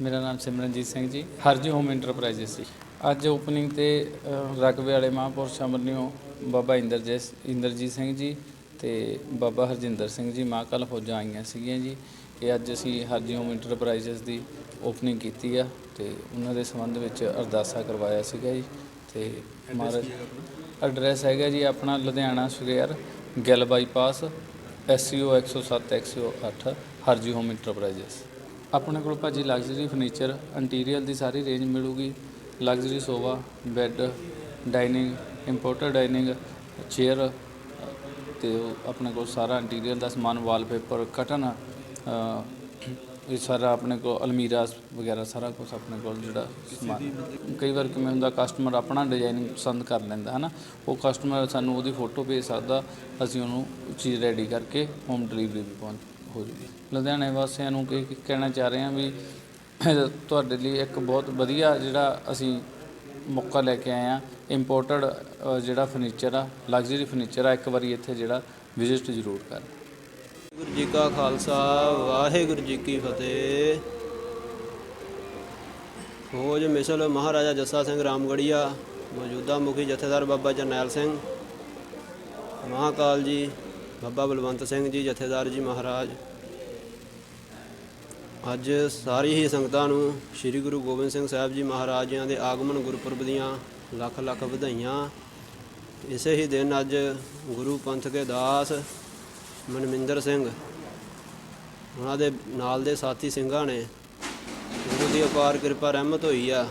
ਮੇਰਾ ਨਾਮ Simranjeet Singh ji Harji home enterprises ਜੀ। ਅੱਜ ਓਪਨਿੰਗ ਤੇ ਰਕਬੇ ਵਾਲੇ ਮਹਾਂਪੁਰਸ਼ ਅਮਰਨਿਓ ਬਾਬਾ ਇੰਦਰਜੀਤ ਇੰਦਰਜੀਤ ਸਿੰਘ ਜੀ ਤੇ ਬਾਬਾ ਹਰਜਿੰਦਰ ਸਿੰਘ ਜੀ ਮਹਾਂਕਾਲ ਫੌਜਾਂ ਆਈਆਂ ਸੀਗੀਆਂ ਜੀ। ਇਹ ਅੱਜ ਅਸੀਂ ਹਰਜੀ ਹੋਮ ਇੰਟਰਪ੍ਰਾਈਜ਼ਸ ਦੀ ਓਪਨਿੰਗ ਕੀਤੀ ਆ ਤੇ ਉਹਨਾਂ ਦੇ ਸੰਬੰਧ ਵਿੱਚ ਅਰਦਾਸਾ ਕਰਵਾਇਆ ਸੀਗਾ ਜੀ। ਤੇ ਮਹਾਰਾਜ ਐਡਰੈਸ ਹੈਗਾ ਜੀ ਆਪਣਾ Ludhiana square Gill bypass S U 107 108 Harji home enterprises ਆਪਣੇ ਕੋਲ ਭਾਜੀ ਲਗਜ਼ਰੀ ਫਰਨੀਚਰ ਇੰਟੀਰੀਅਰ ਦੀ ਸਾਰੀ ਰੇਂਜ ਮਿਲੂਗੀ। Luxury sofa bed dining imported dining chair ਤੇ ਆਪਣੇ ਕੋਲ ਸਾਰਾ ਇੰਟੀਰੀਅਰ ਦਾ ਸਮਾਨ ਵਾਲਪੇਪਰ ਕਟਨ ਇਹ ਸਾਰਾ ਆਪਣੇ ਕੋਲ ਅਲਮੀਰਾ ਵਗੈਰਾ ਸਾਰਾ ਕੁਝ ਆਪਣੇ ਕੋਲ ਜਿਹੜਾ ਸਮਾਨ। ਕਈ ਵਾਰ ਕਿਵੇਂ ਹੁੰਦਾ ਕਸਟਮਰ ਆਪਣਾ ਡਿਜ਼ਾਈਨਿੰਗ ਪਸੰਦ ਕਰ ਲੈਂਦਾ ਹੈ ਨਾ ਉਹ ਕਸਟਮਰ ਸਾਨੂੰ ਉਹਦੀ ਫੋਟੋ ਭੇਜ ਸਕਦਾ, ਅਸੀਂ ਉਹਨੂੰ ਚੀਜ਼ ਰੈਡੀ ਕਰਕੇ ਹੋਮ ਡਿਲੀਵਰੀ ਵੀ ਪਹੁੰਚ ਹੋ ਜੂਗੀ। ਲੁਧਿਆਣੇ ਵਾਸੀਆਂ ਨੂੰ ਕੀ ਕਹਿਣਾ ਚਾਹ ਰਹੇ ਹਾਂ ਵੀ ਤੁਹਾਡੇ ਲਈ ਇੱਕ ਬਹੁਤ ਵਧੀਆ ਜਿਹੜਾ ਅਸੀਂ ਮੌਕਾ ਲੈ ਕੇ ਆਏ ਆ ਇੰਪੋਰਟਡ ਜਿਹੜਾ ਫਰਨੀਚਰ ਆ ਲਗਜ਼ਰੀ ਫਰਨੀਚਰ ਆ, ਇੱਕ ਵਾਰੀ ਇੱਥੇ ਜਿਹੜਾ ਵਿਜ਼ਿਟ ਜ਼ਰੂਰ ਕਰ ਵਾਹਿਗੁਰੂ ਜੀ ਕਾ ਖਾਲਸਾ, ਵਾਹਿਗੁਰੂ ਜੀ ਕੀ ਫਤਿਹ। ਫੌਜ ਮਿਸਲ ਮਹਾਰਾਜਾ ਜੱਸਾ ਸਿੰਘ ਰਾਮਗੜੀਆ, ਮੌਜੂਦਾ ਮੁਖੀ ਜਥੇਦਾਰ ਬਾਬਾ ਜਰਨੈਲ ਸਿੰਘ, ਮਹਾਕਾਲ ਜੀ ਬਾਬਾ ਬਲਵੰਤ ਸਿੰਘ ਜੀ, ਜਥੇਦਾਰ ਜੀ ਮਹਾਰਾਜ। ਅੱਜ ਸਾਰੀ ਹੀ ਸੰਗਤਾਂ ਨੂੰ ਸ੍ਰੀ ਗੁਰੂ ਗੋਬਿੰਦ ਸਿੰਘ ਸਾਹਿਬ ਜੀ ਮਹਾਰਾਜ ਜੀਆਂ ਦੇ ਆਗਮਨ ਗੁਰਪੁਰਬ ਦੀਆਂ ਲੱਖ ਲੱਖ ਵਧਾਈਆਂ। ਇਸੇ ਹੀ ਦਿਨ ਅੱਜ ਗੁਰੂ ਪੰਥ ਕੇ ਦਾਸ ਮਨਮਿੰਦਰ ਸਿੰਘ, ਉਹਨਾਂ ਦੇ ਨਾਲ ਦੇ ਸਾਥੀ ਸਿੰਘਾਂ ਨੇ ਗੁਰੂ ਦੀ ਅਪਾਰ ਕਿਰਪਾ ਰਹਿਮਤ ਹੋਈ ਆ।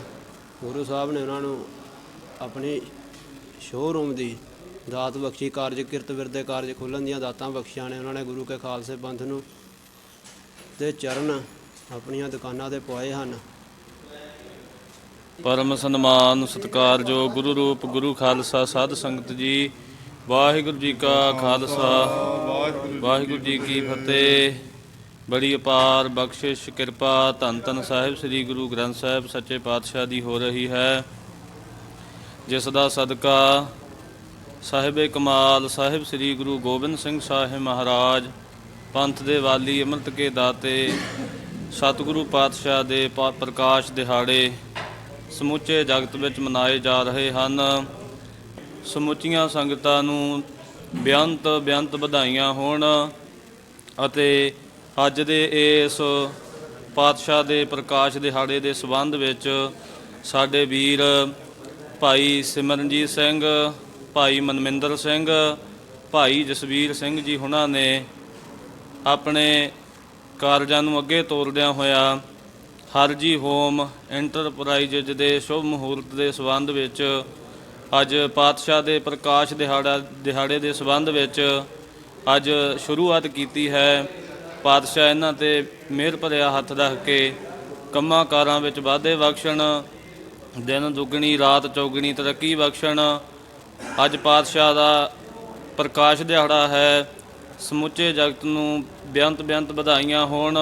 ਗੁਰੂ ਸਾਹਿਬ ਨੇ ਉਹਨਾਂ ਨੂੰ ਆਪਣੀ ਸ਼ੋਰੂਮ ਦੀ ਦਾਤ ਬਖਸ਼ੀ, ਕਾਰਜ ਕਿਰਤ ਵਿਰਦੇ, ਕਾਰਜ ਖੋਲ੍ਹਣ ਦੀਆਂ ਦਾਤਾਂ ਬਖਸ਼ੀਆਂ ਨੇ ਉਹਨਾਂ ਨੇ ਗੁਰੂ ਕੇ ਖਾਲਸੇ ਪੰਥ ਨੂੰ ਤੇ ਚਰਨ ਆਪਣੀਆਂ ਦੁਕਾਨਾਂ ਤੇ ਪਵਾਏ ਹਨ। ਪਰਮ ਸਨਮਾਨ ਸਤਿਕਾਰਯੋਗ ਗੁਰੂ ਰੂਪ, ਗੁਰੂ ਖਾਲਸਾ, ਸਾਧ ਸੰਗਤ ਜੀ, ਵਾਹਿਗੁਰੂ ਜੀ ਕਾ ਖਾਲਸਾ, ਵਾਹਿਗੁਰੂ ਜੀ ਕੀ ਫਤਿਹ। ਬੜੀ ਅਪਾਰ ਬਖਸ਼ਿਸ਼, ਕਿਰਪਾ, ਧੰਨ ਧੰਨ ਸਾਹਿਬ ਸ੍ਰੀ ਗੁਰੂ ਗ੍ਰੰਥ ਸਾਹਿਬ, ਸੱਚੇ ਪਾਤਸ਼ਾਹ ਦੀ ਹੋ ਰਹੀ ਹੈ। ਜਿਸ ਦਾ ਸਦਕਾ ਸਾਹਿਬੇ ਕਮਾਲ, ਸਾਹਿਬ ਸ੍ਰੀ ਗੁਰੂ ਗੋਬਿੰਦ ਸਿੰਘ ਸਾਹਿਬ ਮਹਾਰਾਜ, ਪੰਥ ਦੇ ਵਾਲੀ ਅੰਮ੍ਰਿਤ ਕੇ ਦਾਤੇ, ਸਤਿਗੁਰੂ ਪਾਤਸ਼ਾਹ ਦੇ ਪਾ- ਪ੍ਰਕਾਸ਼ ਦਿਹਾੜੇ, ਸਮੁੱਚੇ ਜਗਤ ਵਿੱਚ ਮਨਾਏ ਜਾ ਰਹੇ ਹਨ। ਸਮੁੱਚੀਆਂ ਸੰਗਤਾਂ ਨੂੰ ਬੇਅੰਤ ਬੇਅੰਤ ਵਧਾਈਆਂ ਹੋਣ ਅਤੇ ਅੱਜ ਦੇ ਇਸ ਪਾਤਸ਼ਾਹ ਦੇ ਪ੍ਰਕਾਸ਼ ਦਿਹਾੜੇ ਦੇ ਸਬੰਧ ਵਿੱਚ ਸਾਡੇ ਵੀਰ ਭਾਈ ਸਿਮਰਨਜੀਤ ਸਿੰਘ ਭਾਈ ਮਨਮਿੰਦਰ ਸਿੰਘ, ਭਾਈ ਜਸਵੀਰ ਸਿੰਘ ਜੀ ਹੁਣਾਂ ਨੇ ਆਪਣੇ ਕਾਰਜਾਂ ਨੂੰ ਅੱਗੇ ਤੋਰਦਿਆਂ ਹੋਇਆ ਹਰਜੀ ਹੋਮ ਐਂਟਰਪ੍ਰਾਈਜ਼ਜ਼ ਦੇ ਸ਼ੁਭ ਮਹੂਰਤ ਦੇ ਸਬੰਧ ਵਿੱਚ ਅੱਜ ਪਾਤਸ਼ਾਹ ਦੇ ਪ੍ਰਕਾਸ਼ ਦਿਹਾੜਾ ਦਿਹਾੜੇ ਦੇ ਸਬੰਧ ਵਿੱਚ ਅੱਜ ਸ਼ੁਰੂਆਤ ਕੀਤੀ ਹੈ। ਪਾਤਸ਼ਾਹ ਇਹਨਾਂ ਤੇ ਮਿਹਰ ਭਰਿਆ ਹੱਥ ਰੱਖ ਕੇ ਕੰਮਾਂ ਕਾਰਾਂ ਵਿੱਚ ਵਾਧੇ ਬਖਸ਼ਣ, ਦਿਨ ਦੁੱਗਣੀ, ਰਾਤ ਚੌਗਣੀ, ਤਰੱਕੀ ਬਖਸ਼ਣ ਅੱਜ ਪਾਤਸ਼ਾਹ ਦਾ ਪ੍ਰਕਾਸ਼ ਦਿਹਾੜਾ ਹੈ। ਸਮੁੱਚੇ ਜਗਤ ਨੂੰ ਬੇਅੰਤ ਬੇਅੰਤ ਵਧਾਈਆਂ ਹੋਣ।